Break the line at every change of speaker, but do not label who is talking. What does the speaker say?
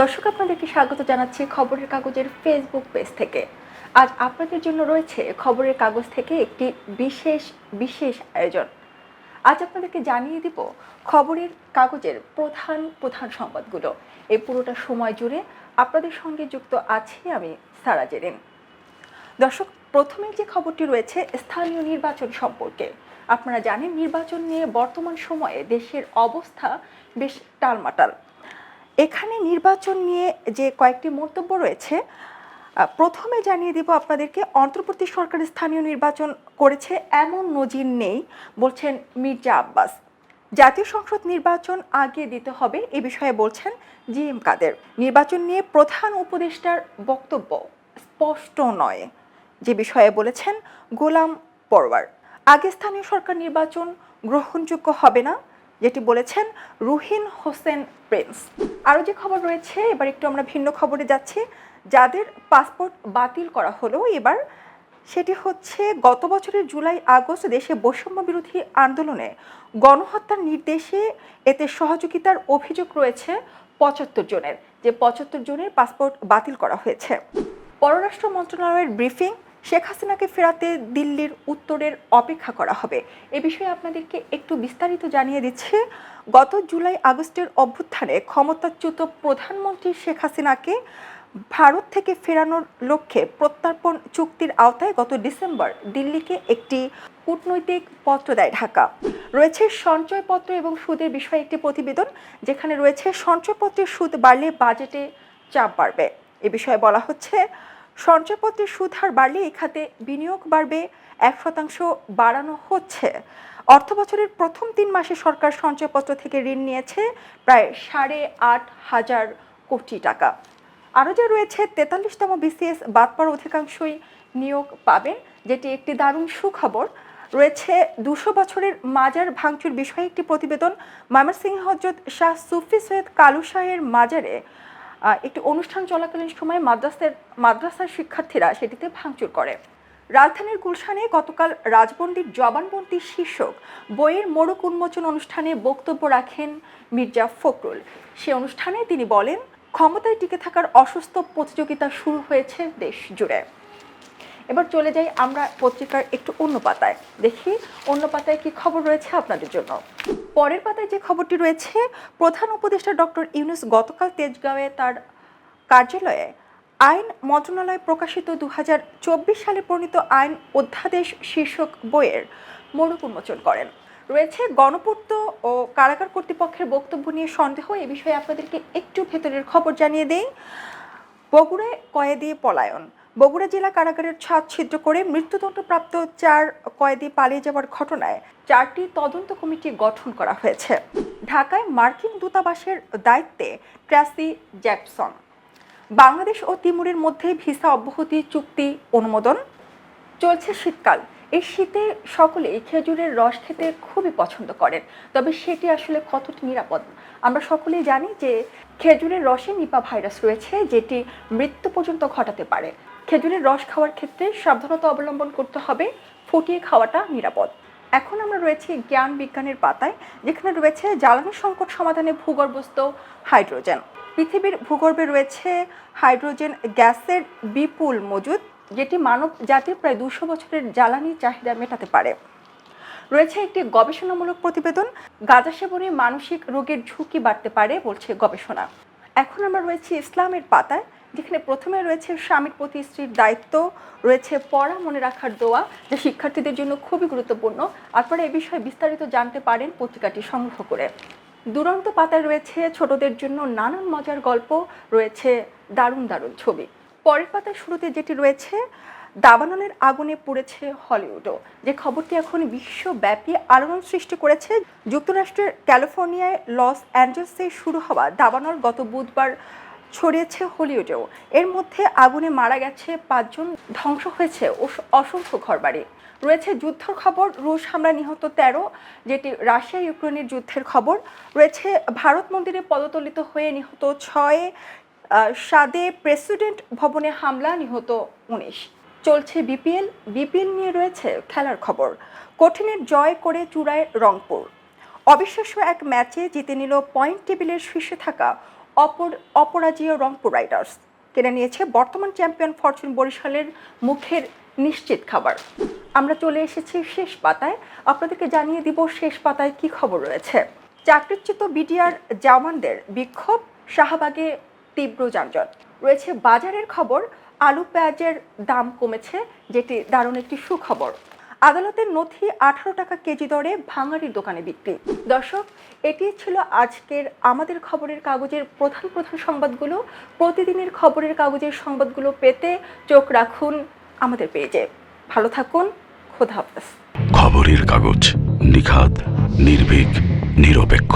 দর্শক, আপনাদেরকে স্বাগত জানাচ্ছি খবরের কাগজের ফেসবুক পেজ থেকে। আজ আপনাদের জন্য রয়েছে খবরের কাগজ থেকে একটি বিশেষ বিশেষ আয়োজন। আজ আপনাদেরকে জানিয়ে দিব খবরের কাগজের প্রধান প্রধান সংবাদগুলো। এই পুরোটা সময় জুড়ে আপনাদের সঙ্গে যুক্ত আছি আমি সারা জেরিন। দর্শক, প্রথমে যে খবরটি রয়েছে, স্থানীয় নির্বাচন সম্পর্কে। আপনারা জানেন, নির্বাচন নিয়ে বর্তমান সময়ে দেশের অবস্থা বেশ টালমাটাল। এখানে নির্বাচন নিয়ে যে কয়েকটি মন্তব্য রয়েছে প্রথমে জানিয়ে দেব আপনাদেরকে, অন্তর্বর্তী সরকার স্থানীয় নির্বাচন করেছে, এমন নজির নেই, বলছেন মির্জা আব্বাস। জাতীয় সংসদ নির্বাচন আগে দিতে হবে, এ বিষয়ে বলছেন জি এম কাদের। নির্বাচন নিয়ে প্রধান উপদেষ্টার বক্তব্য স্পষ্ট নয়, যে বিষয়ে বলেছেন গোলাম পরওয়ার আগে স্থানীয় সরকার নির্বাচন গ্রহণযোগ্য হবে না যেটি বলেছেন রুহিন হোসেন প্রিন্স। আরও যে খবর রয়েছে, এবার একটু আমরা ভিন্ন খবরে যাচ্ছি। যাদের পাসপোর্ট বাতিল করা হলো, এবার সেটি হচ্ছে গত বছরের জুলাই আগস্ট দেশে বৈষম্য বিরোধী আন্দোলনে গণহত্যার নির্দেশে এতে সহযোগিতার অভিযোগ রয়েছে পঁচাত্তর জনের। যে পঁচাত্তর জনের পাসপোর্ট বাতিল করা হয়েছে। পররাষ্ট্র মন্ত্রণালয়ের ব্রিফিং শেখ হাসিনাকে ফেরাতে দিল্লির উত্তরের অপেক্ষা করা হবে। এ বিষয়ে আপনাদেরকে একটু বিস্তারিত জানিয়ে দিচ্ছে। গত জুলাই আগস্টের অভ্যুত্থানে ক্ষমতাচ্যুত প্রধানমন্ত্রী শেখ হাসিনাকে ভারত থেকে ফেরানোর লক্ষ্যে প্রত্যর্পণ চুক্তির আওতায় গত ডিসেম্বর দিল্লিকে একটি কূটনৈতিক পত্র দেয় ঢাকা। রয়েছে সঞ্চয়পত্র এবং সুদের বিষয়ে একটি প্রতিবেদন, যেখানে রয়েছে সঞ্চয়পত্রের সুদ বাড়লে বাজেটে চাপ বাড়বে। এ বিষয়ে বলা হচ্ছে সঞ্চয়পত্রের সুদ হার বাড়লে এই খাতে বিনিয়োগ বাড়বে, এক শতাংশ বাড়ানো হচ্ছে। অর্থ বছরের প্রথম তিন মাসে সরকার সঞ্চয়পত্র থেকে ঋণ নিয়েছে প্রায় সাড়ে আট হাজার কোটি টাকা। আরও যা রয়েছে, তেতাল্লিশতম বিসিএস বাদ পড়া অধিকাংশই নিয়োগ পাবেন, যেটি একটি দারুণ সুখবর। রয়েছে দুশো বছরের মাজার ভাঙচুর বিষয়ে একটি প্রতিবেদন। ময়মনসিংহ হজরত শাহ সুফি সৈয়দ কালু শাহের মাজারে একটি অনুষ্ঠান চলাকালীন সময় মাদ্রাসার মাদ্রাসার শিক্ষার্থীরা সেটিতে ভাঙচুর করে। রাজধানীর গুলশানে গতকাল রাজবন্দির জবানবন্দি শীর্ষক বইয়ের মোড়ক উন্মোচন অনুষ্ঠানে বক্তব্য রাখেন মির্জা ফখরুল। সে অনুষ্ঠানে তিনি বলেন, ক্ষমতায় টিকে থাকার অসুস্থ প্রতিযোগিতা শুরু হয়েছে দেশ জুড়ে। এবার চলে যাই আমরা পত্রিকার একটু অন্য পাতায়। দেখি অন্য পাতায় কি খবর রয়েছে আপনাদের জন্য। পরের পাতায় যে খবরটি রয়েছে, প্রধান উপদেষ্টা ডক্টর ইউনুস গতকাল তেজগাঁওয়ে তার কার্যালয়ে আইন মন্ত্রণালয় প্রকাশিত দু হাজার চব্বিশ সালে প্রণীত আইন অধ্যাদেশ শীর্ষক বইয়ের মোড়ক উন্মোচন করেন। রয়েছে গণপূর্ত ও কারাগার কর্তৃপক্ষের বক্তব্য নিয়ে সন্দেহ, এ বিষয়ে আপনাদেরকে একটু ভেতরের খবর জানিয়ে দেই। বগুড়ায় কয়েদি পলায়ন। বগুড়া জেলা কারাগারের ছাদ ছিদ্র করে মৃত্যুদণ্ডপ্রাপ্ত চার কয়েদি পালিয়ে যাওয়ার ঘটনায় চারটি তদন্ত কমিটি গঠন করা হয়েছে। ঢাকায় মার্কিন দূতাবাসের দায়িত্বে ট্র্যাসি জ্যাকসন। বাংলাদেশ ও তিমুরের মধ্যে ভিসা অব্যাহতি, চুক্তি, অনুমোদন। চলছে শীতকাল। এই শীতে সকলেই খেজুরের রস খেতে খুবই পছন্দ করেন। তবে সেটি আসলে কতটা নিরাপদ? আমরা সকলেই জানি যে খেজুরের রসে নিপা ভাইরাস রয়েছে, যেটি মৃত্যু পর্যন্ত ঘটাতে পারে। খেজুরের রস খাওয়ার ক্ষেত্রে সাবধানতা অবলম্বন করতে হবে, ফুটিয়ে খাওয়াটা নিরাপদ। এখন আমরা রয়েছি জ্ঞান বিজ্ঞানের পাতায়, যেখানে রয়েছে জ্বালানি সংকট সমাধানে ভূগর্ভস্থ হাইড্রোজেন। পৃথিবীর ভূগর্ভে রয়েছে হাইড্রোজেন গ্যাসের বিপুল মজুদ, যেটি মানব জাতির প্রায় দুশো বছরের জ্বালানি চাহিদা মেটাতে পারে। রয়েছে একটি গবেষণামূলক প্রতিবেদন, গাঁজা সেবনে মানসিক রোগের ঝুঁকি বাড়তে পারে বলছে গবেষণা। এখন আমরা রয়েছি ইসলামের পাতায় যেখানে প্রথমে রয়েছে স্বামীর প্রতি স্ত্রীর দায়িত্ব, রয়েছে পড়া মনে রাখার দোয়া, যা শিক্ষার্থীদের জন্য খুবই গুরুত্বপূর্ণ। আপনারা এ বিষয়ে বিস্তারিত জানতে পারেন পত্রিকাটি সংগ্রহ করে। দুরন্ত পাতায় রয়েছে ছোটদের জন্য নানান মজার গল্প, রয়েছে দারুণ দারুণ ছবি। পরের পাতায় শুরুতে যেটি রয়েছে, দাবানলের আগুনে পড়েছে হলিউডও। যে খবরটি এখন বিশ্বব্যাপী আলোড়ন সৃষ্টি করেছে, যুক্তরাষ্ট্রের ক্যালিফোর্নিয়ায় লস অ্যাঞ্জেলসে শুরু হওয়া দাবানল গত বুধবার ছড়িয়েছে হলিউডেও। এর মধ্যে আগুনে মারা গেছে পাঁচজন, ধ্বংস হয়েছে অস- অসংখ্য ঘরবাড়ি। রয়েছে যুদ্ধর খবর, রুশ হামলা নিহত তেরো, যেটি রাশিয়া ইউক্রেনের যুদ্ধের খবর। রয়েছে ভারত মন্দিরে পদতলিত হয়ে নিহত ছয় সাদে প্রেসিডেন্ট ভবনে হামলা নিহত উনিশ। চলছে বিপিএল বিপিএল নিয়ে রয়েছে খেলার খবর। কঠিনের জয় করে চূড়ায় রংপুর। অবিশ্বাস্য এক ম্যাচে জিতে নিল পয়েন্ট টেবিলের শীর্ষে থাকা অপর, অপরাজীয় রংপুর রাইডার্স। কিনে নিয়েছে বর্তমান চ্যাম্পিয়ন ফরচুন বরিশালের মুখের নিশ্চিত খাবার। আমরা চলে এসেছি শেষ পাতায়। আপনাদেরকে জানিয়ে দিব শেষ পাতায় কি খবর রয়েছে। চাকরিচ্যুত বিডিআর জামানদের বিক্ষোভ, শাহবাগে তীব্র যানজট। রয়েছে বাজারের খবর, আলু পেঁয়াজের দাম কমেছে, যেটি দারুণ একটি সুখবর। আদালতের নথি আঠারো টাকা কেজি দরে ভাঙাড়ির দোকানে বিক্রি। দর্শক, এটি ছিল আজকের আমাদের খবরের কাগজের প্রধান প্রধান সংবাদগুলো। প্রতিদিনের খবরের কাগজের সংবাদগুলো পেতে চোখ রাখুন আমাদের পেজে। ভালো থাকুন, খোদা হাফেজ।
খবরের কাগজ নিখাত নির্ভীক, নিরপেক্ষ।